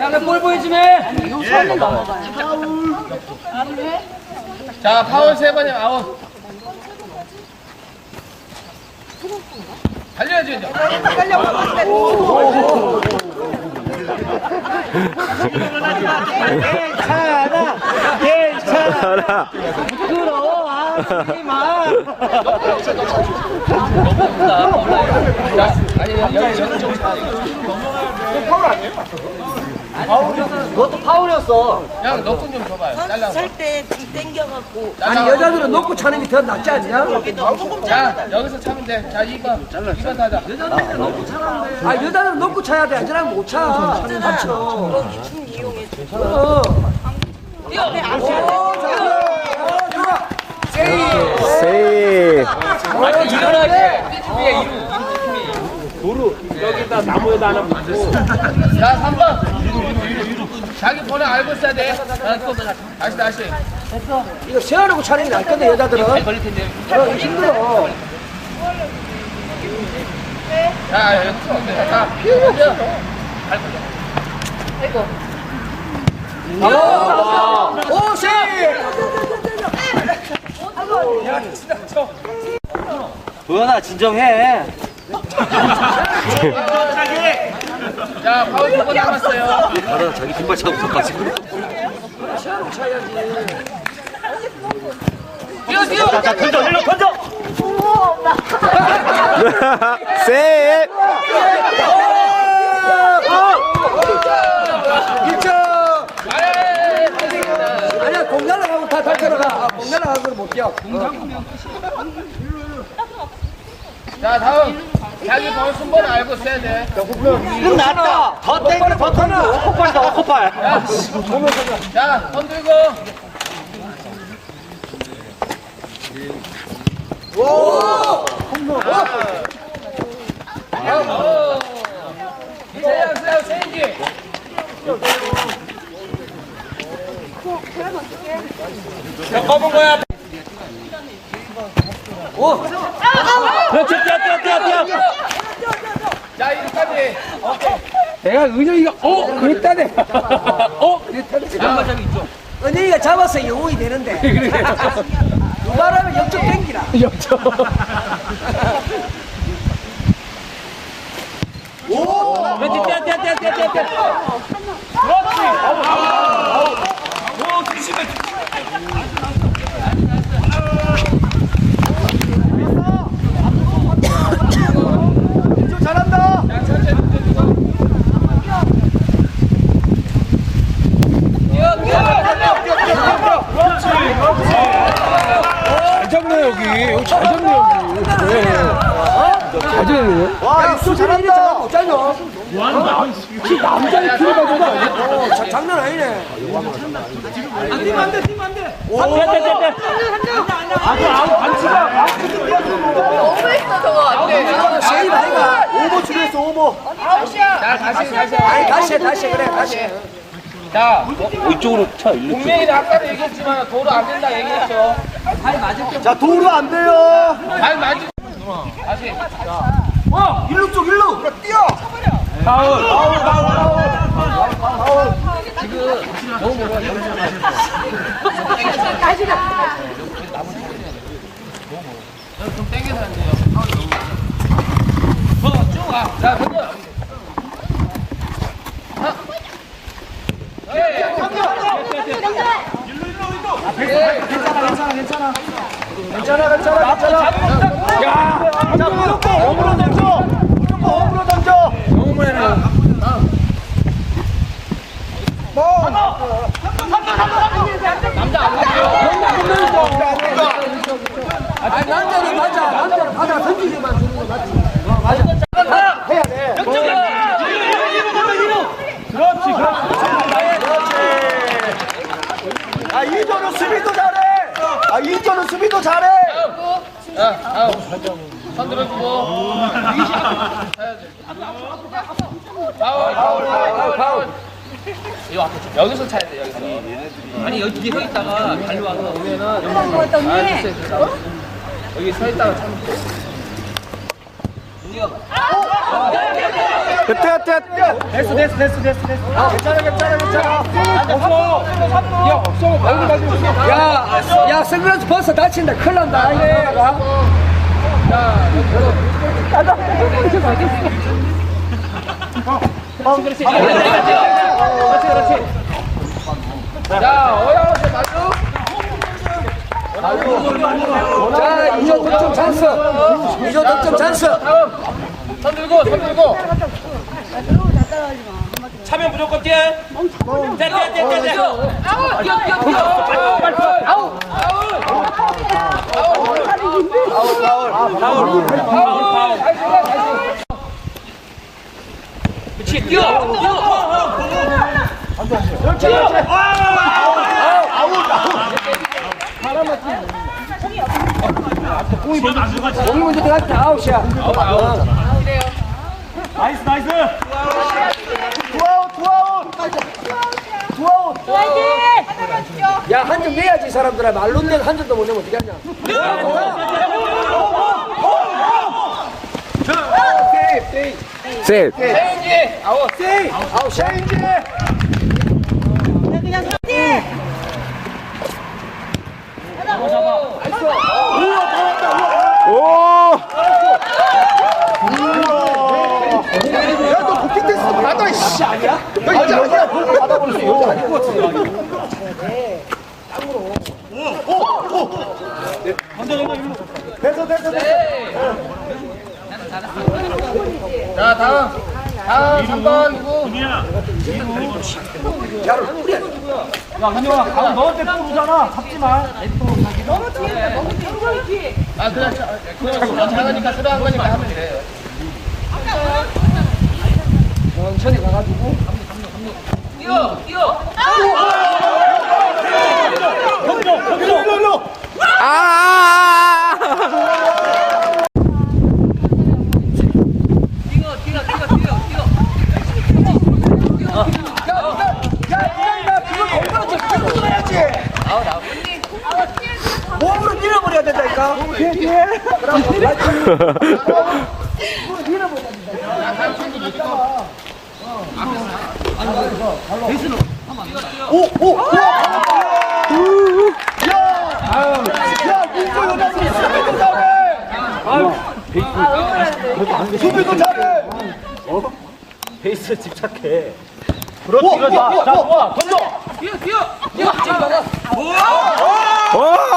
야볼 보여주네. 자, 파울 세 번이면 아웃. 달려야지, 이제. 알아. 부끄러워. 아 하지마 자, 아니, 여기, 여기 좀. 그것도 파울이었어 야, 너건 좀 줘봐요. 잘라. 쌀때 땡겨갖고 아니 여자들은 놓고 차는 게 더 낫지 않냐? 자, 여기서 차면 돼. 자, 2번. 2번 타자. 아 여자들은 놓고 차야 돼 안전하면 못차 다쳐 거기 춤 이용해 어. 앞에 세이. 아니, 일어나 지. TV에 이루. 자, 3번. 자기 번호 알고 있어야 돼. 자, 또 다시, 다시. 이거 세워놓고 차는 게 건데 여자들은 어, 걸릴 텐데. 이거 힘들어 자, 여기 또. 자, 던져. 오세 도현아 진정해. 자, 파울 두번 남았어요. 알아 자기 신발 차고 있어가지고. 세워놓고 차야지 뛰어, 뛰어. 자 던져 일로 던져. 아니야 공 날아가고 다 아, 공 날아가고 못 뛰어 자, 다음. 자기 번호 순번 알고 써야 돼. 그럼 낫다. 더 땡겨 더 던져. 오코팔이다 오코팔. 자, 손 들고. 오! 세요, 세요, 세인지. 검은 거야. 그렇지 뛰어 뛰어 뛰어 뛰어. 자, 이렇게까지. 오케이. 내가 은영이가 어? 그랬다네. 어? 그랬다네 양반장이 있죠. 은영이가 잡아서 영웅이 되는데. 누가라면 역적 땡기라. 그렇지 뛰어 뛰어 뛰어 뛰어 뛰어. 뛰어. 잘 잡네 여기 여기 잘 잡네 여기 네. 잘 잡네 와 수준이 이리 잡아. 못 잡냐 키 남자의 키를 가지고 아니야. 어 자- 장난 아니네. 뛰어 뛰어 뛰어 뛰어. 세이. 아이가 자, 다시, 다시. 아니 다시 해 다시 해. 그래 다시 해. 자, 이쪽으로 차 일로. 분명히 아까도 얘기했지만 도로 안 된다 얘기했죠. 자 도로 안 돼요. 발 맞지. 다시. 일루 쪽 일루 뛰어 좀 땡겨서 안 돼요. 어, 쭉 와. 자, 던져. 하. 예. 괜찮아 괜찮아 괜찮아 자 무조건 홈으로 던져. 무조건 홈으로 던져. 아니 남자는 맞아 받아 던지기만 주는 거 맞지 어, 맞아 해야 돼아 이전은 수비도 잘해. 아 이전은 수비도 잘해. 자, 아우. 손 들어주고. 파울, 파울, 파울. 이거 앞에 좀- 여기서 차야 돼, 여기서. 아니, 여기 뒤에 서 있다가 달려와서 오면은. 아. 여기 서 있다가 차면 돼. 됐어 됐어 됐어 됐어 됐어 괜찮아 괜찮아 괜찮아 없어 야 없어 얼굴 가지고 야야 선글라스 벗어 다친다 큰일 난다 이래가 그렇지 그렇지 자 마주 자 득점 찬스. 이조 득점 찬스. 손 들고 손 들고. 차면 무조건 뛰어. 뛰어 뛰어 뛰어 뛰어. 아우 뛰어 뛰어 뛰어. 아우 그렇지. 뛰어 뛰어 공이 먼저 들어갈 때 아웃이야 나이스 나이스 투아웃 투아웃 투아웃 야한 점 내야지 이 사람들아. 말로 내가 한 점도 못 내면 어떻게 하냐. 세이프. 체인지 아웃. 아웃 그냥 네. 오! 야너 도킹 테스트 받 아 아니야? 너 이제 아니야? 너 받아버렸어 이거 아닌 것 같은데 됐어 됐어 됐어. 자 다음. 다음 3번. 누구 야 민영아 가면 너한테 또 오잖아. 잡지 마. 아 그냥 자- 그냥 작으니까 싫어한 거니까 하면 돼. 천천히 가가지고 뛰어 뛰어 일로 일로 일로 아! 뛰어 뛰어 뛰어 뛰어 뛰어 야야야 그 거 공부는 좀 끌고 해야지 몸으로 밀어버려야 된다니까 뒤에 뒤에 오 오 야 야 민수 여자 수비도 잘해 수비도 잘해 베이스 집착해 그렇지 그렇지 자 좋아 던져 뛰어 뛰어 뛰어 오!